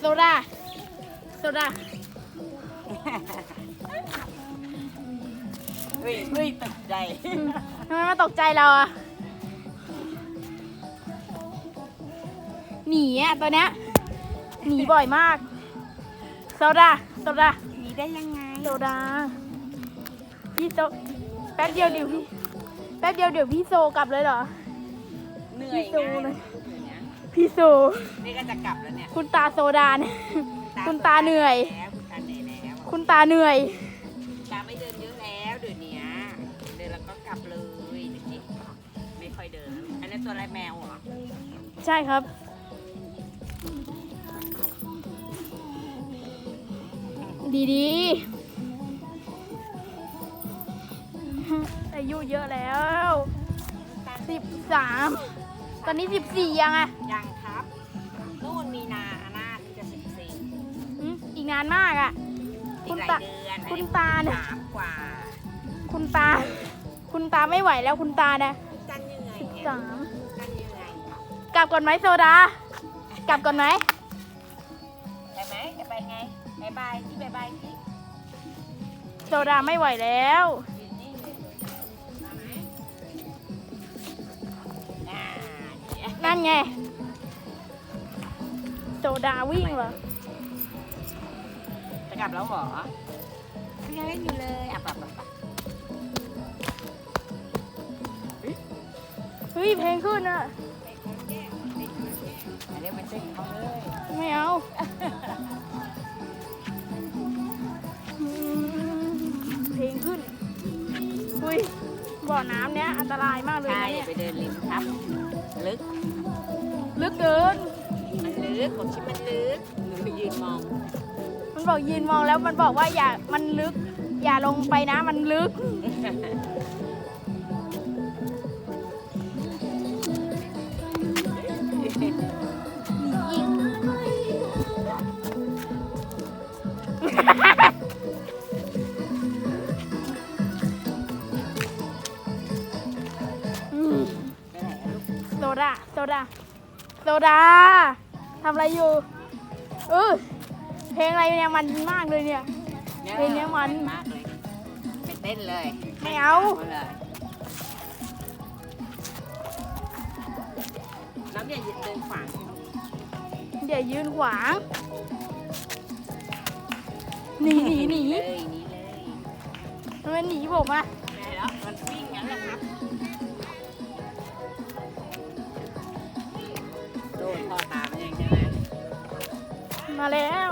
โซดา โซดา เฮ้ยเฮ้ยตกใจ ทำไมมาตกใจเราอะหนีอะตัวเนี้ยหนีบ่อยมาก โซดา โซดา หนีได้ยังไง โซดา พี่โซแป๊บเดียวเดี๋ยวพี่ แป๊บเดียวเดี๋ยวพี่โซกลับเลยเหรอ เหนื่อยพี่ง่ายโตเลยเนี่ย พี่โซนี่ก็จะกลับแล้วเนี่ยคุณตาโซดาเนี่ยคุณตาเหนื่อย แล้วคุณตาเหนื่อยแล้วคุณตาเหนื่อย ตาไม่เดินเยอะแล้วเดี๋ยวนี้เดินแล้วก็กลับเลยเดี๋ยวนี้ไม่ค่อยเดิน อันนี้ตัวอะไรแมวเหรอใช่ครับ ดีดีๆอายุเยอะแล้วสิบสามต อนนี้สิบสี่ยังอะยังครับนู่นมีนาหน้าที่จะสิบสี่อืมอีกนานมากอะอีคุกณหลาตายเดือนคุณตาเนี่ยสามกว่า คุณตา คุณตาไม่ไหวแล้วคุณตานะจันยังไงสิบเนี่ยสามจันยังไงกลับก่อนไหมโซดา กลับก่อนไหมไปไหมจะไปไงบายบายที่บายบายที่โซดาไม่ไหวแล้ว ไง โซดาวิ่งเหรอ จะกลับแล้วเหรอยังเล่นอยู่เลยอะปับปับปับเฮ้ยเพลงขึ้นอะอันนี้มันเช่นเขาเลย ไม่เอา บ่อน้ำเนี้ยอันตรายมากเลยใช่นะเนี่ยไปเดินริมครับ ลึก ลึกเกิน มันลึกผมชิดมันลึกหนูไปยืนมอง มันบอกยืนมองแล้วมันบอกว่าอย่ามันลึก อย่าลงไปนะมันลึกอีก ดาโซดาโซดาทำอะไรอยู่เออเพลงอะไรเนี่ยมันมากเลยเนี่ยเพลงเนี้ยมันมากเลยไปเต้นเลยไม่เอาเอาเลยน้ำอย่าหยุดเดินขวางสิลูกเดี๋ยวยืนขวางหนีหนีหนีเลยหนีเลยทำไมหนีผมอะได้แล้วมันวิ่งงั้นแหละครับ มาแล้ว